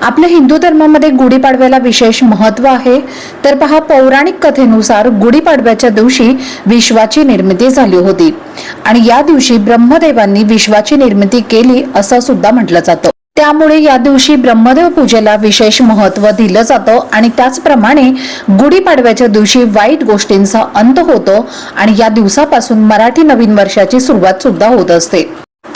आपल्या हिंदू धर्मामध्ये गुढीपाडव्याला विशेष महत्त्व आहे. तर पहा पौराणिक कथेनुसार गुढीपाडव्याच्या दिवशी विश्वाची निर्मिती झाली होती. आणि या दिवशी ब्रह्मदेवांनी विश्वाची निर्मिती केली असं सुद्धा म्हटलं जातं. त्यामुळे या दिवशी ब्रह्मदेव पूजेला विशेष महत्त्व दिलं जातं आणि त्याचप्रमाणे गुढीपाडव्याच्या दिवशी वाईट गोष्टींचा अंत होतो आणि या दिवसापासून मराठी नवीन वर्षाची सुरुवात सुद्धा होत असते.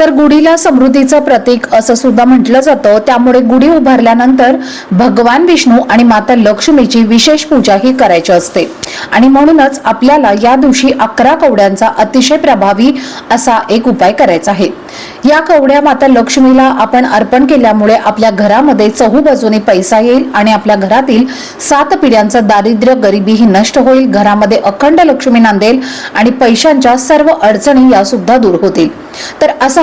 तर गुढीला समृद्धीचं प्रतीक असं सुद्धा म्हटलं जातं. त्यामुळे गुढी उभारल्यानंतर भगवान विष्णू आणि माता लक्ष्मीची विशेष पूजा ही करायची असते. आणि म्हणूनच आपल्याला या दिवशी अकरा कवड्यांचा अतिशय प्रभावी असा एक उपाय करायचा आहे. या कवड्या माता लक्ष्मीला आपण अर्पण केल्यामुळे आपल्या घरामध्ये चहूबाजूने पैसा येईल आणि आपल्या घरातील सात पिढ्यांचं दारिद्र्य गरिबी ही नष्ट होईल घरामध्ये अखंड लक्ष्मी नांदेल आणि पैशांच्या सर्व अडचणी या सुद्धा दूर होतील. तर असा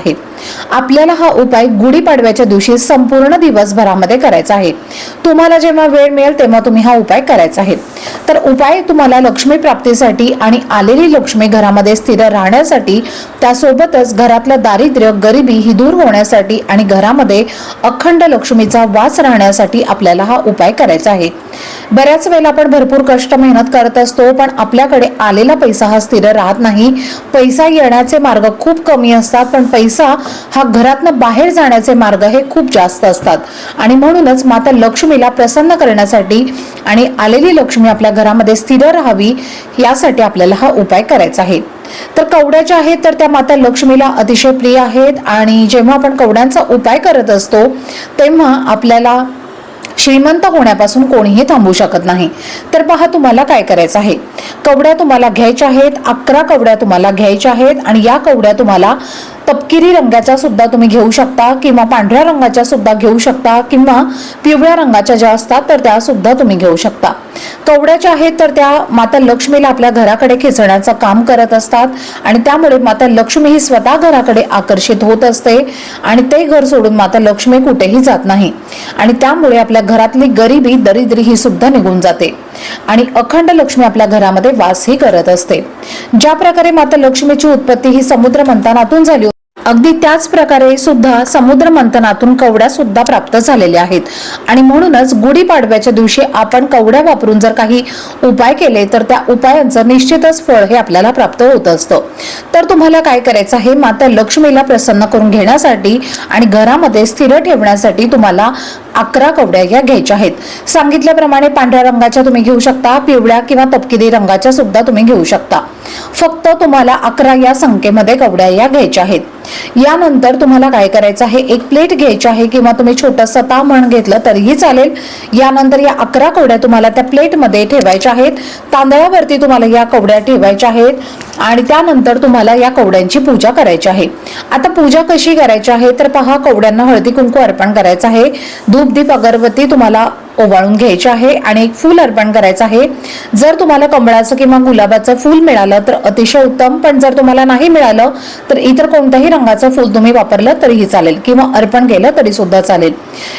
mensaje. आपल्याला हा उपाय गुढीपाडव्याच्या दिवशी संपूर्ण दिवसभरामध्ये करायचा आहे. तुम्हाला जेव्हा वेळ मिळेल तेव्हा तुम्ही हा उपाय करायचा आहे. तर उपाय तुम्हाला लक्ष्मी प्राप्तीसाठी आणि आलेली लक्ष्मी घरामध्ये स्थिर राहण्यासाठी त्यासोबतच घरातलं दारिद्र्य गरिबी ही दूर होण्यासाठी आणि घरामध्ये अखंड लक्ष्मीचा वास राहण्यासाठी आपल्याला हा उपाय करायचा आहे. बऱ्याच वेळेला आपण भरपूर कष्ट मेहनत करत असतो पण आपल्याकडे आलेला पैसा हा स्थिर राहत नाही. पैसा येण्याचे मार्ग खूप कमी असतात पण पैसा हा घरातनं बाहेर जाण्याचे मार्ग हे खूप जास्त असतात. आणि म्हणूनच माता लक्ष्मीला प्रसन्न करण्यासाठी आणि आलेली लक्ष्मी आपल्या घरामध्ये स्थिर राहावी यासाठी आपल्याला हा उपाय करायचा आहे. तर कवड्या ज्या आहेत तर त्या माता लक्ष्मीला अतिशय प्रिय आहेत. आणि जेव्हा आपण कवड्यांचा उपाय करत असतो तेव्हा आपल्याला श्रीमंत होण्यापासून कोणीही थांबू शकत नाही. तर पहा तुम्हाला काय करायचं आहे. कवड्या तुम्हाला घ्यायच्या आहेत अकरा कवड्या तुम्हाला घ्यायच्या आहेत. आणि या कवड्या तुम्हाला तपकिरी रंगाच्या सुद्धा तुम्ही घेऊ शकता किंवा पांढऱ्या रंगाच्या सुद्धा घेऊ शकता किंवा पिवळ्या रंगाच्या ज्या असतात तर त्या सुद्धा तुम्ही घेऊ शकता. कवड्याच्या आहेत तर त्या माता लक्ष्मीला आपल्या घराकडे खेचण्याचं काम करत असतात आणि त्यामुळे माता लक्ष्मी ही स्वतः घराकडे आकर्षित होत असते आणि ते घर सोडून माता लक्ष्मी कुठेही जात नाही. आणि त्यामुळे आपल्या घरातली गरिबी दरिद्री ही सुद्धा निघून जाते. आणि अखंड लक्ष्मी आपल्या घरामध्ये वासही करत असते. ज्या प्रकारे माता लक्ष्मीची उत्पत्ती ही समुद्र मंथनातून झाली अगदी त्याच प्रकारे सुद्धा समुद्र मंथनातून कवड्या सुद्धा प्राप्त झालेल्या आहेत. आणि म्हणूनच गुढीपाडव्याच्या दिवशी आपण कवड्या वापरून जर काही उपाय केले तर त्या उपायांचं निश्चितच फळ हे आपल्याला प्राप्त होत असतं. तर तुम्हाला काय करायचं आहे? माता लक्ष्मीला प्रसन्न करून घेण्यासाठी आणि घरामध्ये स्थिर ठेवण्यासाठी तुम्हाला अकरा कवड्या या घ्यायच्या आहेत. सांगितल्याप्रमाणे पांढऱ्या रंगाच्या तुम्ही घेऊ शकता पिवळ्या किंवा तपकिरी रंगाच्या सुद्धा तुम्ही घेऊ शकता. फक्त तुम्हाला अकरा या संख्येमध्ये कवड्या या घ्यायच्या आहेत. यानंतर तुम्हाला काय करायचं आहे? एक प्लेट घ्यायची आहे किंवा तुम्ही छोटंसं तामण घेतलं तरीही चालेल. यानंतर या अकरा कवड्या तुम्हाला त्या प्लेटमध्ये ठेवायच्या आहेत. तांदळावरती तुम्हाला या कवड्या ठेवायच्या आहेत. आणि त्यानंतर तुम्हाला या कवड्यांची पूजा करायची आहे. आता पूजा कशी करायची आहे? तर पहा कवड्यांना हळदी कुंकू अर्पण करायचं आहे. धूप दीप अगरबत्ती तुम्हाला ओवाळून घ्यायचे आहे आणि एक फूल अर्पण करायचं आहे. जर तुम्हाला कमळाचं किंवा गुलाबाचं फूल मिळालं तर अतिशय उत्तम. पण जर तुम्हाला नाही मिळालं तर इतर कोणत्याही रंगाचं फूल तुम्ही वापरलं तरीही चालेल किंवा अर्पण केलं तरी सुद्धा चालेल.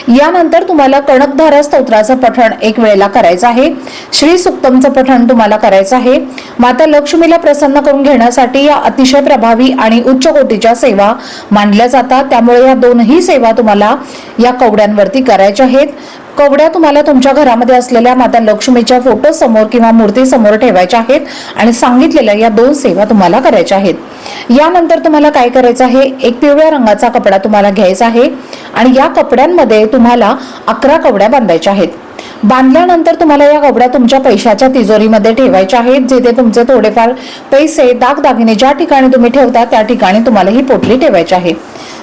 यानंतर तुम्हाला कणकधारा स्तोत्राचं पठण एक वेळेला करायचं आहे. श्री सुक्तमचं पठण तुम्हाला करायचं आहे. माता लक्ष्मीला प्रसन्न करून घेण्यासाठी या अतिशय प्रभावी आणि उच्च कोटीच्या सेवा मानल्या जातात. त्यामुळे या दोनही सेवा तुम्हाला या कवड्यांवरती करायच्या आहेत. कवड्या तुम्हाला तुमच्या घरामध्ये असलेल्या माता लक्ष्मीच्या फोटो समोर किंवा मूर्ती समोर ठेवायच्या आहेत आणि सांगितलेल्या या दोन सेवा तुम्हाला करायच्या आहेत. यानंतर तुम्हाला काय करायचं आहे? एक पिवळ्या रंगाचा कपडा तुम्हाला घ्यायचा आहे. आणि या कपड्यांमध्ये तुम्हाला अकरा कवड्या बांधायच्या आहेत. बांधल्यानंतर तुम्हाला या कवड्या तुमच्या पैशाच्या तिजोरीमध्ये ठेवायच्या आहेत जिथे तुमचे थोडेफार पैसे दागदागिने ज्या ठिकाणी तुम्ही ठेवता त्या ठिकाणी तुम्हाला ही पोटली ठेवायची आहे.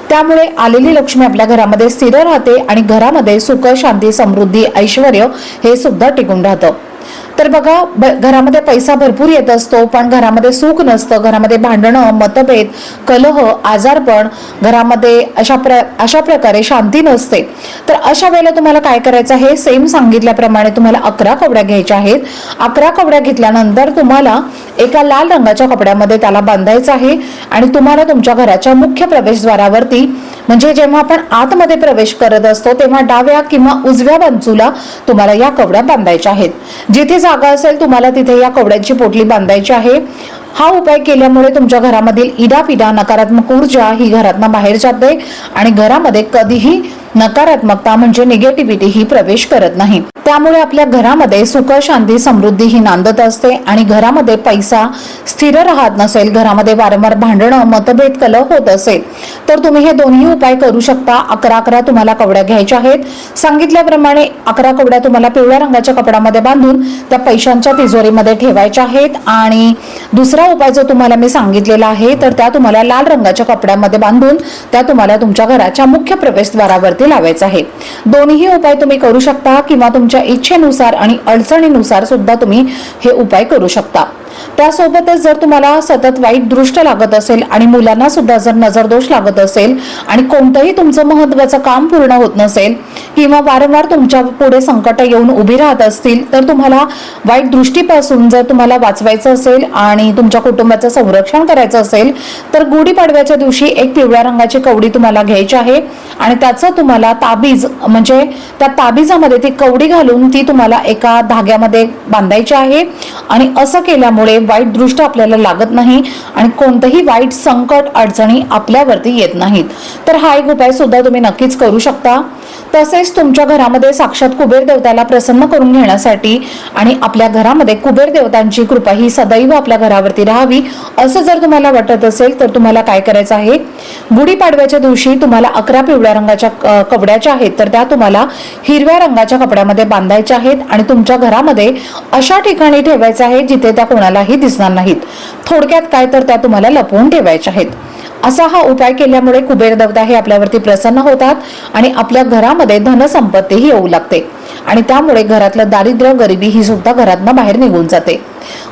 त्यामुळे आलेली लक्ष्मी आपल्या घरामध्ये स्थिर राहते आणि घरामध्ये सुख शांती समृद्धी ऐश्वर हे सुद्धा टिकून राहतं. तर बघा ब- घरामध्ये पैसा भरपूर येत असतो पण घरामध्ये सुख नसतं घरामध्ये भांडणं मतभेद कलह आजारपण घरामध्ये अशा प्र अशा प्रकारे शांती नसते. तर अशा वेळेला तुम्हाला काय करायचं आहे? सेम सांगितल्याप्रमाणे तुम्हाला अकरा कवड्या घ्यायच्या आहेत. अकरा कवड्या घेतल्यानंतर तुम्हाला एका लाल रंगाच्या कपड्यामध्ये त्याला बांधायचं आहे आणि तुम्हाला तुमच्या घराच्या मुख्य प्रवेशद्वारावरती म्हणजे जेव्हा आपण आतमध्ये प्रवेश करत असतो तेव्हा डाव्या किंवा उजव्या बाजूला तुम्हाला या कवड्या बांधायच्या आहेत. जिथे जागा असेल तुम्हाला तिथे या कवड्यांची पोटली बांधायची आहे. हा उपाय केल्यामुळे तुमच्या घरामधील इडापिडा नकारात्मक ऊर्जा ही घरातनं बाहेर जाते आणि घरामध्ये कधीही नकारात्मकता म्हणजे निगेटिव्हिटी ही प्रवेश करत नाही. त्यामुळे आपल्या घरामध्ये सुख शांती समृद्धी ही नांदत असते आणि घरामध्ये पैसा स्थिर राहत नसेल घरामध्ये वारंवार भांडणं मतभेद कलह होत असेल तर तुम्ही हे दोन्ही उपाय करू शकता. अकरा अकरा तुम्हाला कवड्या घ्यायच्या आहेत. सांगितल्याप्रमाणे अकरा कवड्या तुम्हाला पिवळ्या रंगाच्या कपड्यामध्ये बांधून त्या पैशांच्या तिजोरीमध्ये ठेवायच्या आहेत. आणि दुसरा उपाय जो तुम्हाला मी सांगितलेला आहे तर त्या तुम्हाला लाल रंगाच्या कपड्यामध्ये बांधून त्या तुम्हाला तुमच्या घराच्या मुख्य प्रवेशद्वारावर वरती लावायचा आहे. दोन्ही उपाय तुम्ही करू शकता किंवा तुमच्या इच्छेनुसार आणि अडचणीनुसार सुद्धा तुम्ही हे उपाय करू शकता. त्यासोबतच जर तुम्हाला सतत वाईट दृष्ट लागत असेल आणि मुलांना सुद्धा जर नजरदोष लागत असेल आणि कोणतंही तुमचं महत्वाचं काम पूर्ण होत नसेल किंवा वारंवार तुमच्यापुढे संकट येऊन उभी राहत असतील तर तुम्हाला वाईट दृष्टीपासून जर तुम्हाला वाचवायचं असेल आणि तुमच्या कुटुंबाचं संरक्षण करायचं असेल तर गुढीपाडव्याच्या दिवशी एक पिवळ्या रंगाची कवडी तुम्हाला घ्यायची आहे आणि त्याचं तुम्हाला ताबीज म्हणजे त्या ताबीजामध्ये ती कवडी घालून ती तुम्हाला एका धाग्यामध्ये बांधायची आहे. आणि असं केल्यामुळे वाईट दृष्ट आपल्याला लागत नाही आणि कोणतंही वाईट संकट अडचणी आपल्यावरती येत नाहीत. तर हा एक उपाय सुद्धा तुम्ही नक्कीच करू शकता. तसेच तुमच्या घरामध्ये साक्षात कुबेर देवताला प्रसन्न करून घेण्यासाठी आणि आपल्या घरामध्ये कुबेर देवतांची कृपा ही सदैव आपल्या घरावरती राहावी असं जर तुम्हाला वाटत असेल तर तुम्हाला काय करायचं आहे? गुढीपाडव्याच्या दिवशी तुम्हाला अकरा पिवळ्या रंगाच्या कपड्याच्या कवड्याच्या आहेत तर त्या तुम्हाला हिरव्या रंगाच्या कपड्यामध्ये बांधायच्या आहेत आणि तुमच्या घरामध्ये अशा ठिकाणी ठेवायच्या आहेत जिथे त्या कोणालाही दिसणार नाहीत. थोडक्यात काय तर त्या तुम्हाला लपवून ठेवायच्या आहेत. असा हा उपाय केल्यामुळे कुबेर देवता हे आपल्यावरती प्रसन्न होतात आणि आपल्या घरामध्ये धनसंपत्तीही येऊ लागते. आणि त्यामुळे घरातलं दारिद्र्य गरिबी ही सुद्धा घरातनं बाहेर निघून जाते.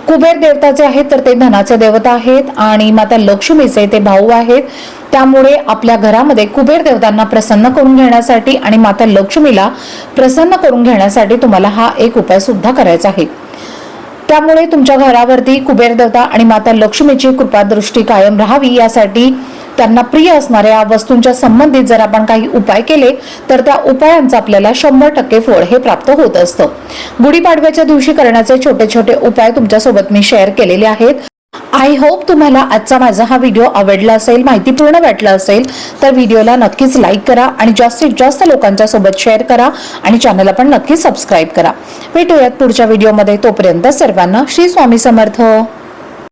कुबेर देवताचे आहेत तर ते धनाचे देवता आहेत आणि माता लक्ष्मीचे ते भाऊ आहेत. त्यामुळे आपल्या घरामध्ये कुबेर देवतांना प्रसन्न करून घेण्यासाठी आणि माता लक्ष्मीला प्रसन्न करून घेण्यासाठी तुम्हाला हा एक उपाय सुद्धा करायचा आहे. त्यामुळे तुमच्या घरावरती कुबेर देवता आणि माता लक्ष्मीची कृपादृष्टी कायम राहावी यासाठी त्यांना प्रिय असणाऱ्या वस्तूंच्या संबंधित जर आपण काही उपाय केले तर त्या उपायांचा आपल्याला शंभर टक्के फळ हे प्राप्त होत असतं. गुढीपाडव्याच्या दिवशी करण्याचे छोटे छोटे उपाय तुमच्यासोबत मी शेअर केलेले आहेत. आय होप तुम्हाला आजचा माझा हा व्हिडिओ आवडला असेल माहितीपूर्ण वाटला असेल तर व्हिडिओला नक्कीच लाईक करा आणि जास्तीत जास्त लोकांच्या सोबत शेअर करा आणि चॅनलला पण नक्कीच सबस्क्राईब करा. भेटूयात पुढच्या व्हिडिओमध्ये तोपर्यंत सर्वांना श्री स्वामी समर्थ.